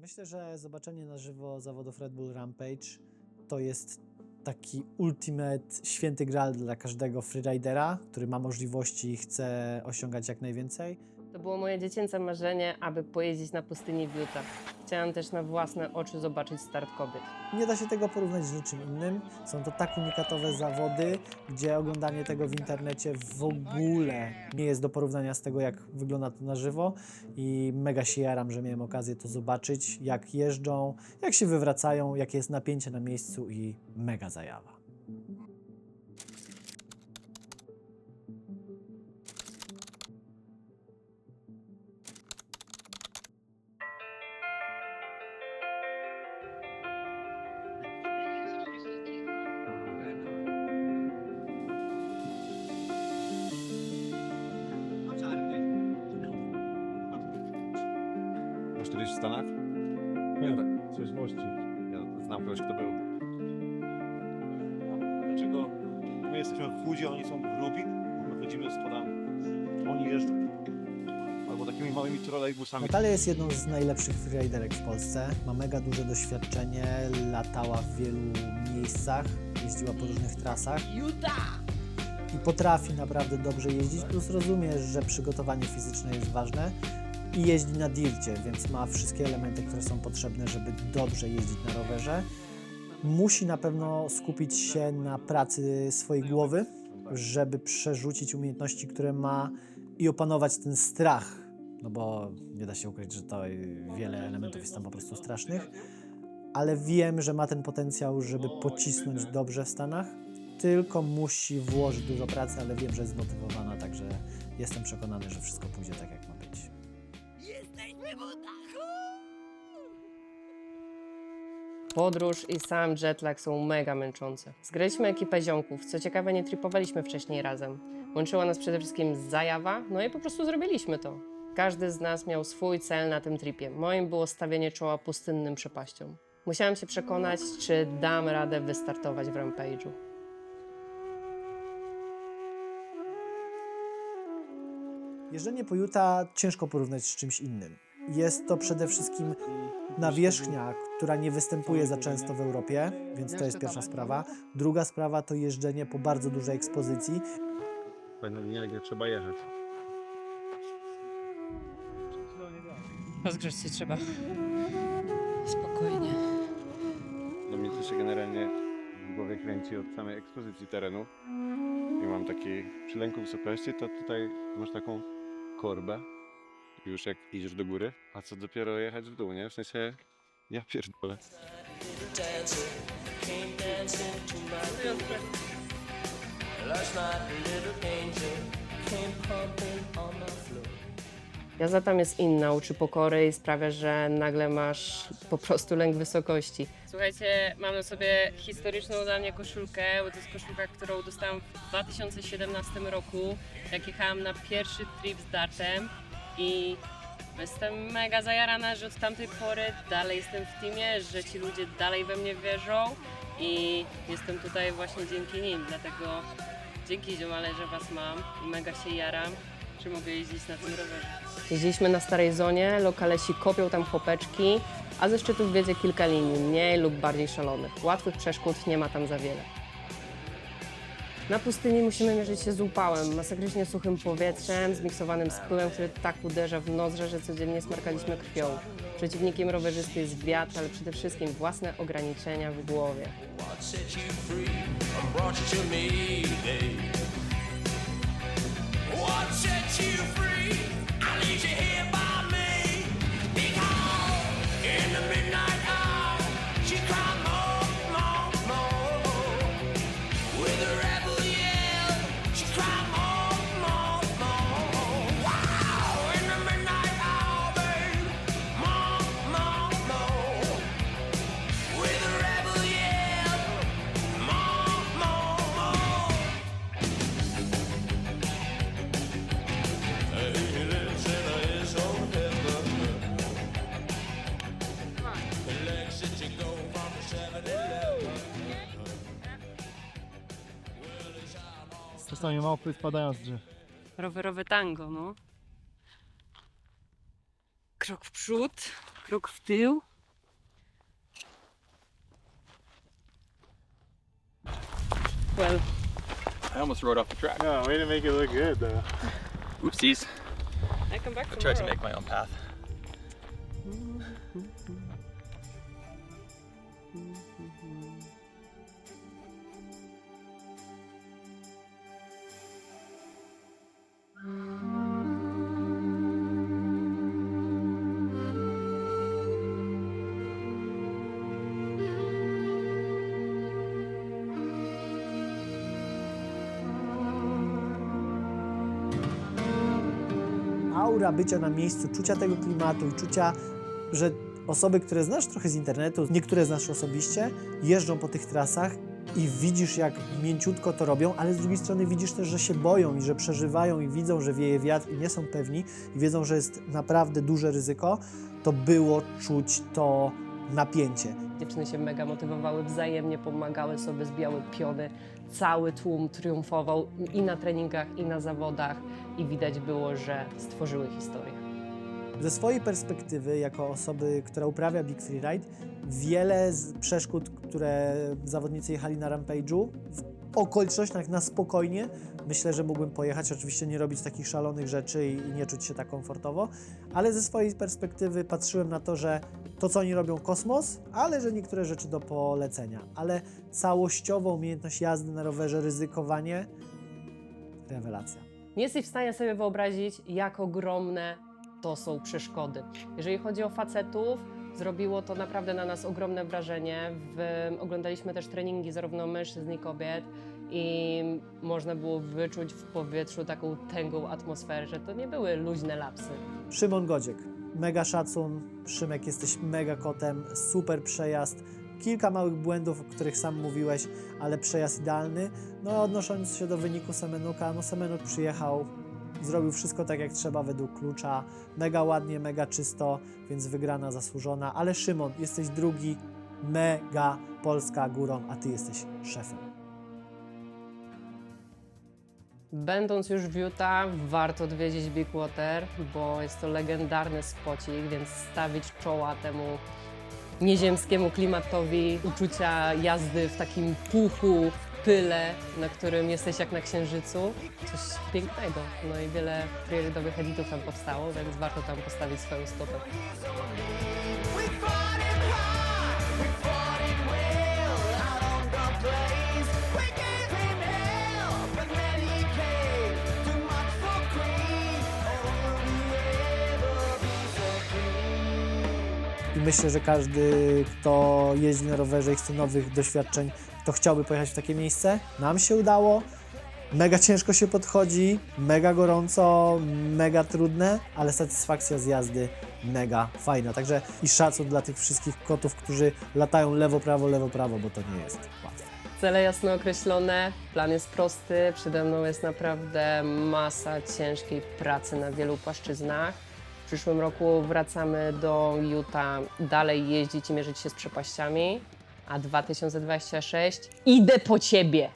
Myślę, że zobaczenie na żywo zawodów Red Bull Rampage to jest taki ultimate święty graal dla każdego freeridera, który ma możliwości i chce osiągać jak najwięcej. To było moje dziecięce marzenie, aby pojeździć na pustyni w Utah. Chciałam też na własne oczy zobaczyć start kobiet. Nie da się tego porównać z niczym innym. Są to tak unikatowe zawody, gdzie oglądanie tego w internecie w ogóle nie jest do porównania z tego, jak wygląda to na żywo. I mega się jaram, że miałem okazję to zobaczyć, jak jeżdżą, jak się wywracają, jakie jest napięcie na miejscu i mega zajawa. W Stanach? Nie, trzeźwości. Ja znam kogoś, kto był. Dlaczego my jesteśmy chudzi, a oni są grubi? My chodzimy z podami. Oni jeżdżą. Albo takimi małymi trolejbusami. Natalia jest jedną z najlepszych freeriderek w Polsce. Ma mega duże doświadczenie, latała w wielu miejscach, jeździła po różnych trasach. I potrafi naprawdę dobrze jeździć, plus rozumie, że przygotowanie fizyczne jest ważne i jeździ na dircie, więc ma wszystkie elementy, które są potrzebne, żeby dobrze jeździć na rowerze. Musi na pewno skupić się na pracy swojej głowy, żeby przerzucić umiejętności, które ma i opanować ten strach, no bo nie da się ukryć, że to wiele elementów jest tam po prostu strasznych, ale wiem, że ma ten potencjał, żeby pocisnąć dobrze w Stanach, tylko musi włożyć dużo pracy, ale wiem, że jest zmotywowana, także jestem przekonany, że wszystko pójdzie tak, jak ma Podróż i sam jetlag są mega męczące. Zgraliśmy ekipę ziomków. Co ciekawe, nie tripowaliśmy wcześniej razem. Łączyła nas przede wszystkim zajawa, no i po prostu zrobiliśmy to. Każdy z nas miał swój cel na tym tripie. Moim było stawienie czoła pustynnym przepaściom. Musiałam się przekonać, czy dam radę wystartować w Rampage'u. Jeżdżenie po Utah ciężko porównać z czymś innym. Jest to przede wszystkim nawierzchnia, która nie występuje za często w Europie, więc to jest pierwsza sprawa. Druga sprawa to jeżdżenie po bardzo dużej ekspozycji. Fajna linia, gdzie trzeba jechać. Rozgrzeć się trzeba. Spokojnie. No mnie to się generalnie w głowie kręci od samej ekspozycji terenu. I mam taki przy lęku wysokości, to tutaj masz taką korbę. Już jak idziesz do góry, a co dopiero jechać w dół, nie? W sensie, ja pierdolę. Jazda tam jest inna, uczy pokory i sprawia, że nagle masz po prostu lęk wysokości. Słuchajcie, mam na sobie historyczną dla mnie koszulkę, bo to jest koszulka, którą dostałam w 2017 roku, jak jechałam na pierwszy trip z dartem i jestem mega zajarana, że od tamtej pory dalej jestem w teamie, że ci ludzie dalej we mnie wierzą i jestem tutaj właśnie dzięki nim, dlatego dzięki ziomale, że was mam i mega się jaram, że mogę jeździć na tym rowerze. Jeździliśmy na starej zonie, lokalesi kopią tam chłopeczki, a ze szczytów wiedzie kilka linii, mniej lub bardziej szalonych. Łatwych przeszkód nie ma tam za wiele. Na pustyni musimy mierzyć się z upałem, masakrycznie suchym powietrzem, zmiksowanym z pyłem, który tak uderza w nozdrze, że codziennie smarkaliśmy krwią. Przeciwnikiem rowerzysty jest wiatr, ale przede wszystkim własne ograniczenia w głowie. sami małpy spadają z drzew. Rowerowe tango, no. Krok w przód, krok w tył. Well. I almost rode off the track. No, way to make it look good though. Oopsies. I come back I tried to make my own path. Mm-hmm. Bycia na miejscu, czucia tego klimatu i czucia, że osoby, które znasz trochę z internetu, niektóre znasz osobiście, jeżdżą po tych trasach i widzisz, jak mięciutko to robią, ale z drugiej strony widzisz też, że się boją i że przeżywają i widzą, że wieje wiatr i nie są pewni i wiedzą, że jest naprawdę duże ryzyko, to było czuć to napięcie. Dziewczyny się mega motywowały, wzajemnie pomagały sobie, zbijały piony. Cały tłum triumfował i na treningach, i na zawodach. I widać było, że stworzyły historię. Ze swojej perspektywy, jako osoby, która uprawia Big Freeride, wiele z przeszkód, które zawodnicy jechali na Rampage'u, okolicznościach na spokojnie, myślę, że mógłbym pojechać, oczywiście nie robić takich szalonych rzeczy i, i nie czuć się tak komfortowo, ale ze swojej perspektywy patrzyłem na to, że to, co oni robią, kosmos, ale że niektóre rzeczy do polecenia. Ale całościowo umiejętność jazdy na rowerze, ryzykowanie, rewelacja. Nie jesteś w stanie sobie wyobrazić, jak ogromne to są przeszkody. Jeżeli chodzi o facetów, zrobiło to naprawdę na nas ogromne wrażenie. W, oglądaliśmy też treningi zarówno mężczyzn i kobiet i można było wyczuć w powietrzu taką tęgą atmosferę, że to nie były luźne lapsy. Szymon Godziek, mega szacun. Szymek, jesteś mega kotem, super przejazd. Kilka małych błędów, o których sam mówiłeś, ale przejazd idealny. No, odnosząc się do wyniku Semenuka, no Semenuk przyjechał, zrobił wszystko tak jak trzeba według klucza. Mega ładnie, mega czysto, więc wygrana zasłużona. Ale Szymon, jesteś drugi, mega Polska górą, a ty jesteś szefem. Będąc już w Utah, warto odwiedzić Big Water, bo jest to legendarny spocik, więc stawić czoła temu nieziemskiemu klimatowi, uczucia jazdy w takim puchu, pyle, na którym jesteś jak na księżycu, coś pięknego. No i wiele priorytetowych editów tam powstało, więc warto tam postawić swoją stopę. I myślę, że każdy, kto jeździ na rowerze i chce nowych doświadczeń, to chciałby pojechać w takie miejsce. Nam się udało. Mega ciężko się podchodzi, mega gorąco, mega trudne, ale satysfakcja z jazdy mega fajna. Także i szacun dla tych wszystkich kotów, którzy latają lewo, prawo, lewo, prawo, bo to nie jest łatwe. Cele jasno określone, plan jest prosty, przede mną jest naprawdę masa ciężkiej pracy na wielu płaszczyznach. W przyszłym roku wracamy do Utah dalej jeździć i mierzyć się z przepaściami, a 2026 idę po ciebie!